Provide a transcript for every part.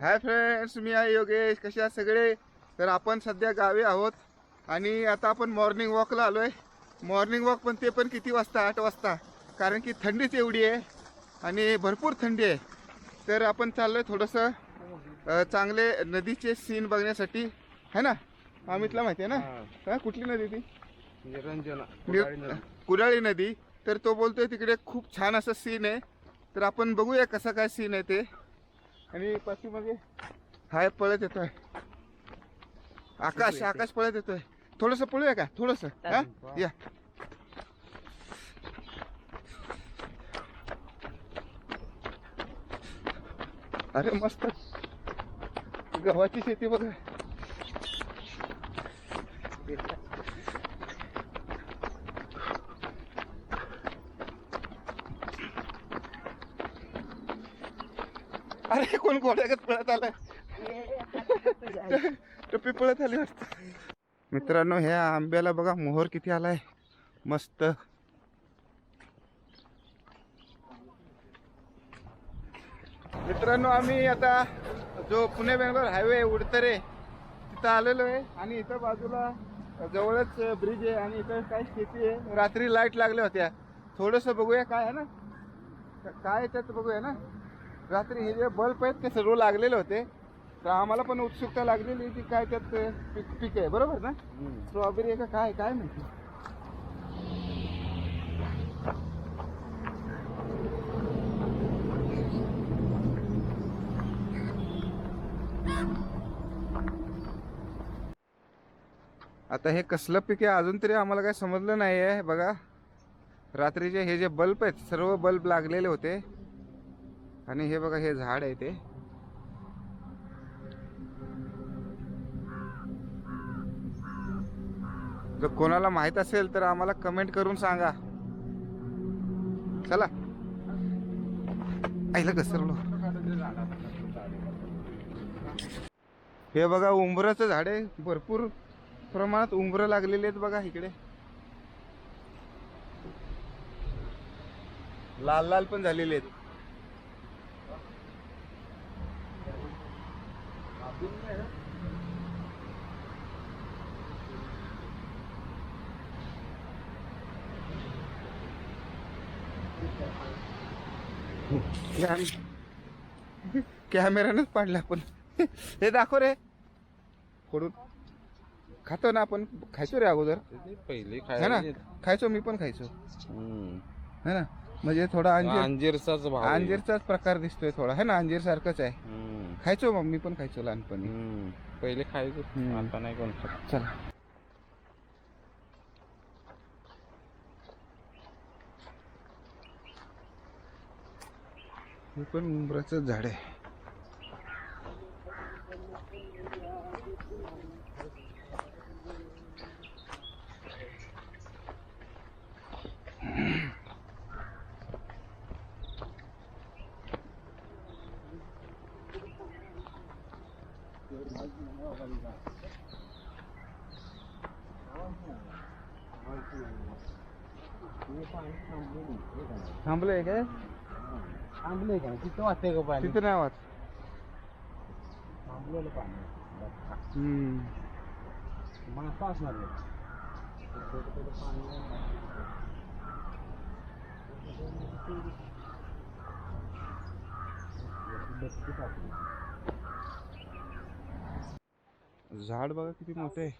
Hi friends मी आहे योगेश. कसे आहात सगळे? तर आपण सध्या गावी आहोत आणि आता आपण मॉर्निंग वॉकला आलो आहे मॉर्निंग वॉक पण ते पण किती वाजता? आठ वाजता. कारण की थंडीच एवढी आहे आणि भरपूर थंडी आहे. तर आपण चाललो आहे थोडंसं चांगले नदीचे सीन बघण्यासाठी. है ना? अमितला माहिती आहे ना? हा, कुठली नदी ती? निरंजना कुडाळी नदी. तर तो बोलतोय तिकडे खूप छान असं सीन आहे. तर आपण बघूया कसा काय सीन आहे ते. आणि पाठीमागे हाय पळत येतोय. आकाश आकाश पळत येतोय. थोडस पळूया का? थोडस या. अरे मस्त. गव्हाची शेती बघा. अरे कोण घोड्यागत पळत आलाय टप्पी पळत आली वाटत. मित्रांनो ह्या आंब्याला बघा मोहर किती आलाय. मस्त. मित्रांनो आम्ही आता जो पुणे बेंगलोर हायवे उडतरे तिथं आलेलो आहे. आणि इथं बाजूला जवळच ब्रिज आहे आणि इथं काय शेती आहे. रात्री लाइट लागल्या होत्या. थोडंसं बघूया काय आहे ना. काय त्यात बघूया ना. रात्री हे जे बल्ब आहेत ते सर्व लागलेले होते. तर आम्हाला पण उत्सुकता लागलेली की काय त्यात पीक पीक आहे बरोबर ना? स्ट्रॉबेरी का काय काय माहिती? आता हे कसलं पीक आहे अजून तरी आम्हाला काय समजलं नाही आहे बघा रात्रीचे हे जे बल्ब आहेत सर्व बल्ब लागलेले होते. आणि हे बघा हे झाड आहे ते. जर कोणाला माहीत असेल तर आम्हाला कमेंट करून सांगा. चला. आईला घसरलो. हे बघा उंबराचं झाड आहे. भरपूर प्रमाणात उंबरं लागलेली आहेत बघा इकडे. लाल लाल पण झालेले आहेत. कॅम- कॅमेऱ्यानंच पाडलं आपण. हे दाखव रे. फोडून खातो ना आपण. खायचो रे अगोदर. पहिले है ना. खायचो मी पण खायचो. है ना. म्हणजे थोडा अंजीर अंजीरचाच भाव आहे. अंजीरचाच प्रकार दिसतोय थोडा है ना अंजीर सारखंच आहे हम्म. खायचो मग मी पण खायचो लहानपणी हम्म. पहिले खायचो हम्म. आता नाही कोण खात. चला हे पण उंबराचं झाड आहे थांबलंय काय थांबले का? तिथं वाटते का पाणी? तिथं नाही आवाज थांबलेलं पाणी. हम्म. मासा असणार. झाड बघा किती मोठं आहे.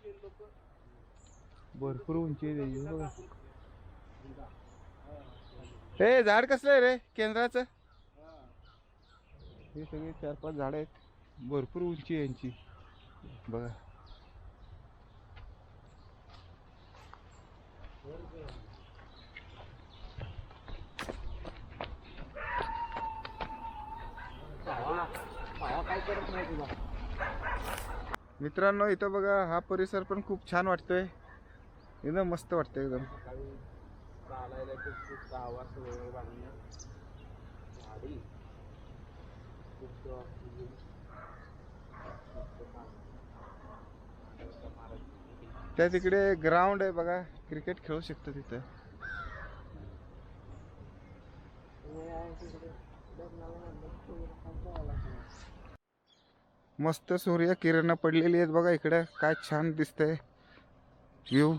भरपूर उंची आहे त्याची बघा. हे झाड कसलं आहे रे? केंद्राचं? हे सगळे चार पाच झाड आहेत. भरपूर उंची यांची. बघा. मित्रांनो इथं बघा हा परिसर पण खूप छान वाटतोय. एकदम मस्त वाटतंय एकदम. चालायला खूप वेळ बांधणं झाडी खूप त्या तिकडे ग्राउंड आहे बघा क्रिकेट खेळू शकतो तिथं. मस्त सूर्य किरण पडलेली आहेत बघा इकडे. काय छान दिसतंय. व्ह्यू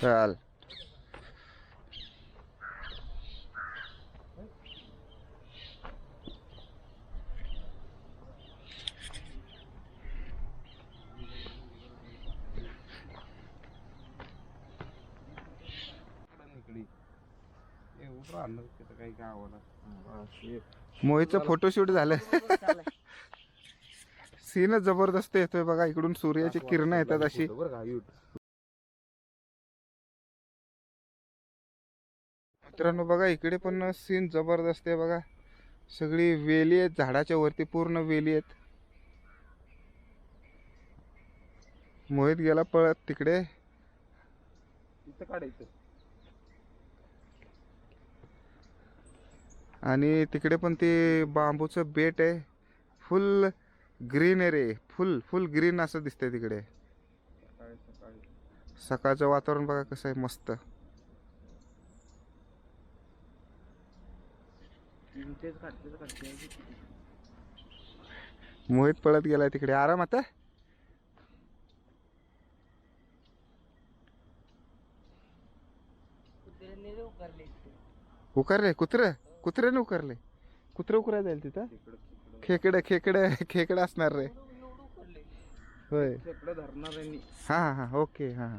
चाल काही मोहितचं फोटोशूट झालं. सीनच जबरदस्त येतोय बघा इकडून सूर्याची किरण येतात अशी. मित्रांनो बघा इकडे पण सीन जबरदस्त आहे बघा. सगळी वेली आहेत झाडाच्या वरती पूर्ण वेली आहेत. मोहित गेला पळत तिकडे. इथं काढायचं आणि तिकडे पण ते बांबूचं बेट आहे. फुल ग्रीन आहे रे. फुल फुल ग्रीन असं दिसतंय तिकडे. सकाळी सकाळी. सकाळचं वातावरण बघा कसं आहे मस्त. तेच काढते काढते मोहित पळत गेलाय तिकडे. आराम आता उकारले कुत्र? कुत्र्याने उकारले? कुत्र उकराय जाईल तिथं? खेकडे खेकडे. खेकडे असणार रे. होय. धरणार हा हा हा. ओके हा हा.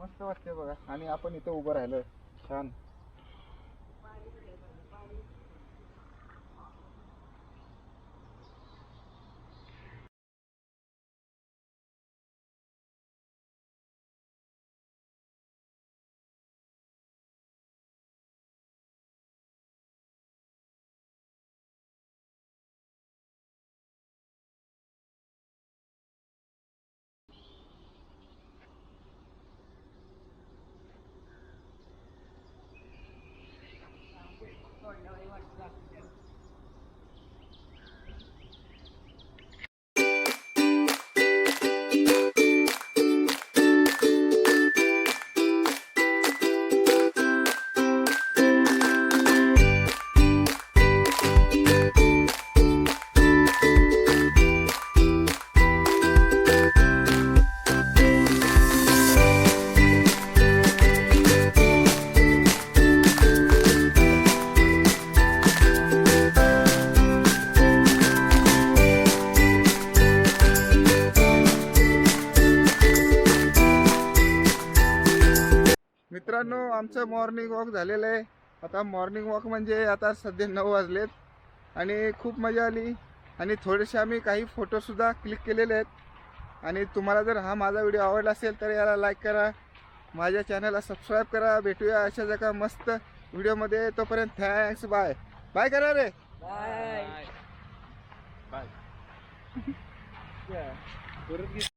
मस्त वाटते बघा. आणि आपण इथं उभं राहिलोय. छान. मित्रांनो आमचं मॉर्निंग वॉक झालेलं आहे. आता मॉर्निंग वॉक म्हणजे आता सध्या नऊ वाजलेत आणि खूप मजा आली. आणि थोडेसे आम्ही काही फोटोसुद्धा क्लिक केलेले आहेत. आणि तुम्हाला जर हा माझा व्हिडिओ आवडला असेल तर याला लाईक करा. माझ्या चॅनलला सबस्क्राईब करा. भेटूया अशा जगा मस्त व्हिडिओमध्ये तोपर्यंत थँक्स बाय बाय करा रे. बाय परत घे